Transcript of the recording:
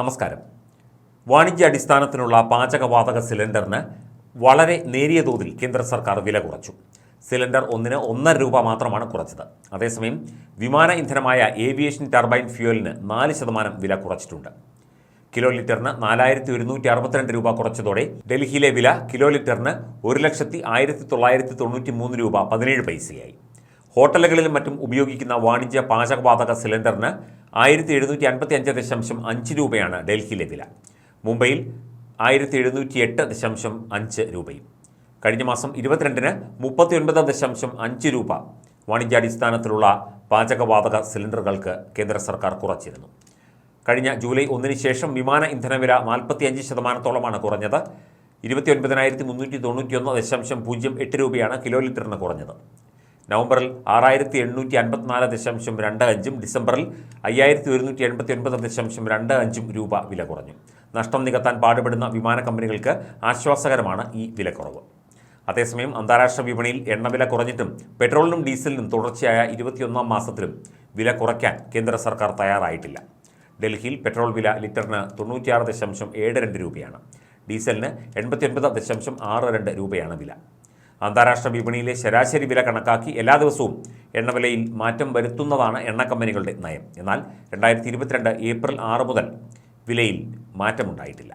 നമസ്കാരം. വാണിജ്യാടിസ്ഥാനത്തിനുള്ള പാചകവാതക സിലിണ്ടറിന് വളരെ നേരിയ തോതിൽ കേന്ദ്ര സർക്കാർ വില കുറച്ചു. സിലിണ്ടർ ഒന്നിന് ഒന്നര രൂപ മാത്രമാണ് കുറച്ചത്. അതേസമയം വിമാന ഇന്ധനമായ ഏവിയേഷൻ ടർബൈൻ ഫ്യൂവലിന് നാല് ശതമാനം വില കുറച്ചിട്ടുണ്ട്. കിലോ ലിറ്ററിന് നാലായിരത്തി ഒരുന്നൂറ്റി അറുപത്തിരണ്ട് രൂപ കുറച്ചതോടെ ഡൽഹിയിലെ വില കിലോ ലിറ്ററിന് ഒരു ലക്ഷത്തി ആയിരത്തി തൊള്ളായിരത്തി തൊണ്ണൂറ്റി മൂന്ന് രൂപ പതിനേഴ് പൈസയായി. ഹോട്ടലുകളിലും മറ്റും ഉപയോഗിക്കുന്ന വാണിജ്യ പാചകവാതക സിലിണ്ടറിന് ആയിരത്തി എഴുന്നൂറ്റി അൻപത്തി അഞ്ച് ദശാംശം അഞ്ച് രൂപയാണ് ഡൽഹിയിലെ വില. മുംബൈയിൽ ആയിരത്തി എഴുന്നൂറ്റി എട്ട് ദശാംശം അഞ്ച് രൂപയും. കഴിഞ്ഞ മാസം ഇരുപത്തിരണ്ടിന് മുപ്പത്തി ഒൻപത് ദശാംശം അഞ്ച് രൂപ വാണിജ്യാടിസ്ഥാനത്തിലുള്ള പാചകവാതക സിലിണ്ടറുകൾക്ക് കേന്ദ്ര സർക്കാർ കുറച്ചിരുന്നു. കഴിഞ്ഞ ജൂലൈ ഒന്നിന് ശേഷം വിമാന ഇന്ധനവില നാൽപ്പത്തിയഞ്ച് ശതമാനത്തോളമാണ് കുറഞ്ഞത്. ഇരുപത്തി ഒൻപതിനായിരത്തി മുന്നൂറ്റി തൊണ്ണൂറ്റിയൊന്ന് ദശാംശം പൂജ്യം എട്ട് രൂപയാണ് കിലോ ലിറ്ററിന് കുറഞ്ഞത്. നവംബറിൽ ആറായിരത്തി എണ്ണൂറ്റി അൻപത്തിനാല് ദശാംശം രണ്ട് അഞ്ചും ഡിസംബറിൽ അയ്യായിരത്തി ഒരുന്നൂറ്റി എൺപത്തി ഒൻപത് ദശാംശം രണ്ട് അഞ്ചും രൂപ വില കുറഞ്ഞു. നഷ്ടം നികത്താൻ പാടുപെടുന്ന വിമാന കമ്പനികൾക്ക് ആശ്വാസകരമാണ് ഈ വിലക്കുറവ്. അതേസമയം അന്താരാഷ്ട്ര വിപണിയിൽ എണ്ണവില കുറഞ്ഞിട്ടും പെട്രോളിനും ഡീസലിനും തുടർച്ചയായ ഇരുപത്തിയൊന്നാം മാസത്തിലും വില കുറയ്ക്കാൻ കേന്ദ്ര സർക്കാർ തയ്യാറായിട്ടില്ല. ഡൽഹിയിൽ പെട്രോൾ വില ലിറ്ററിന് തൊണ്ണൂറ്റിയാറ് ദശാംശം ഏഴ് രണ്ട് രൂപയാണ്. ഡീസലിന് എൺപത്തിയൊൻപത് ദശാംശം ആറ് രണ്ട് രൂപയാണ് വില. അന്താരാഷ്ട്ര വിപണിയിലെ ശരാശരി വില കണക്കാക്കി എല്ലാ ദിവസവും എണ്ണവിലയിൽ മാറ്റം വരുത്തുന്നതാണ് എണ്ണ കമ്പനികളുടെ നയം. എന്നാൽ രണ്ടായിരത്തി ഏപ്രിൽ ആറ് മുതൽ വിലയിൽ മാറ്റമുണ്ടായിട്ടില്ല.